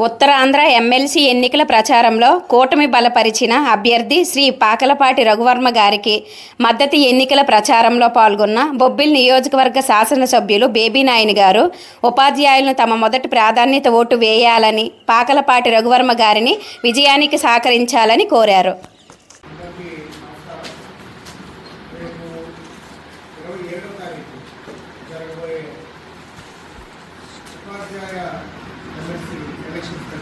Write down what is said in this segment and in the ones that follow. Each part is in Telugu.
ఉత్తరాంధ్ర ఎమ్మెల్సీ ఎన్నికల ప్రచారంలో కూటమి బలపరిచిన అభ్యర్థి శ్రీ పాకలపాటి రఘువర్మ గారికి మద్దతు ఎన్నికల ప్రచారంలో పాల్గొన్న బొబ్బిల్ నియోజకవర్గ శాసనసభ్యులు బేబీనాయని గారు ఉపాధ్యాయులను తమ మొదటి ప్రాధాన్యత ఓటు వేయాలని పాకలపాటి రఘువర్మ గారిని విజయానికి సహకరించాలని కోరారు. ఉపాధ్యాయ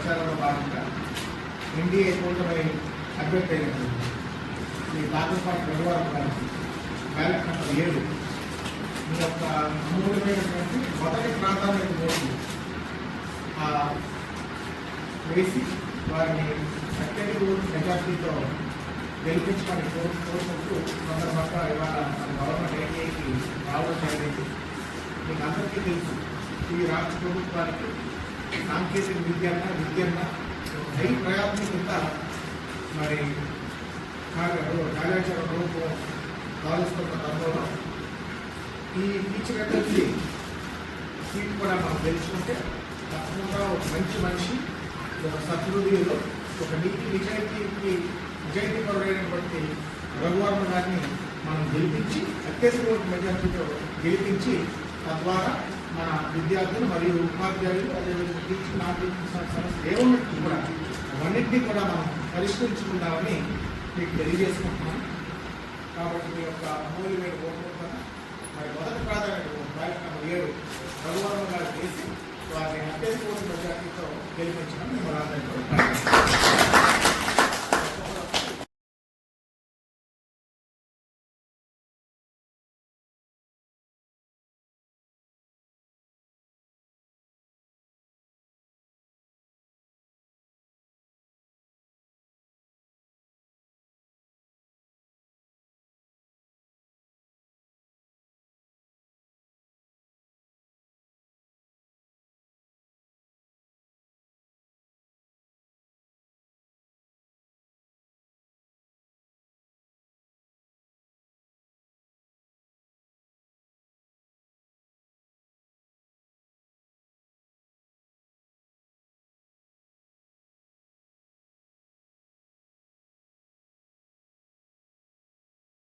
ప్రచారంలో భాగంగా ఎన్డీఏ కూటమి అభ్యర్థి అయినటువంటి శ్రీ బాగలపాటి రఘువరం గారికి బ్యాలెట్ నెంబర్ ఏడు. మీ యొక్క అమూల్యమైనటువంటి మొదటి ప్రాధాన్యత ఓటు వేసి వారిని అత్యధిక మెజార్టీతో గెలిపించడానికి కోరు కోరుకుంటూ సందర్భంగా ఇవాళ మన గవర్నమెంట్ ఏటీఐకి రావడం జరిగింది. మీకు అందరికీ తెలుసు ఈ రాష్ట్ర ప్రభుత్వానికి సాంకేతిక విద్యన్న విద్యన్న హై ప్రయాణం కింద మరి కాళేశ్వర రూపం భావిస్తున్న తరుణంలో ఈ టీచర్ ఎమ్మెల్సీ సీట్ కూడా మనం తెలుసుకుంటే తప్పకుండా ఒక మంచి మనిషి ఒక సహృదయులు ఒక నీతి నిజాయితీకి నిజాయితీపరుడైనటువంటి రఘువర్మ గారిని మనం గెలిపించి అత్యధిక మెజార్టీతో గెలిపించి తద్వారా మన విద్యార్థులు మరియు ఉపాధ్యాయులు అదేవిధంగా టీచింగ్ నాన్ టీచింగ్ సమస్యలు ఏమున్నట్టు కూడా అవన్నింటినీ కూడా మనం పరిష్కరించుకుందామని మీకు తెలియజేసుకుంటున్నాం. కాబట్టి మీ యొక్క అమూల్యమైన ఓటు మరి మొదటి ప్రాధాన్యత బ్యాలెట్ నెంబర్ ఏడు రఘువర్మ గారు చేసి వారిని అత్యధిక ఓటు గెలిపించడం మేము రాజధాని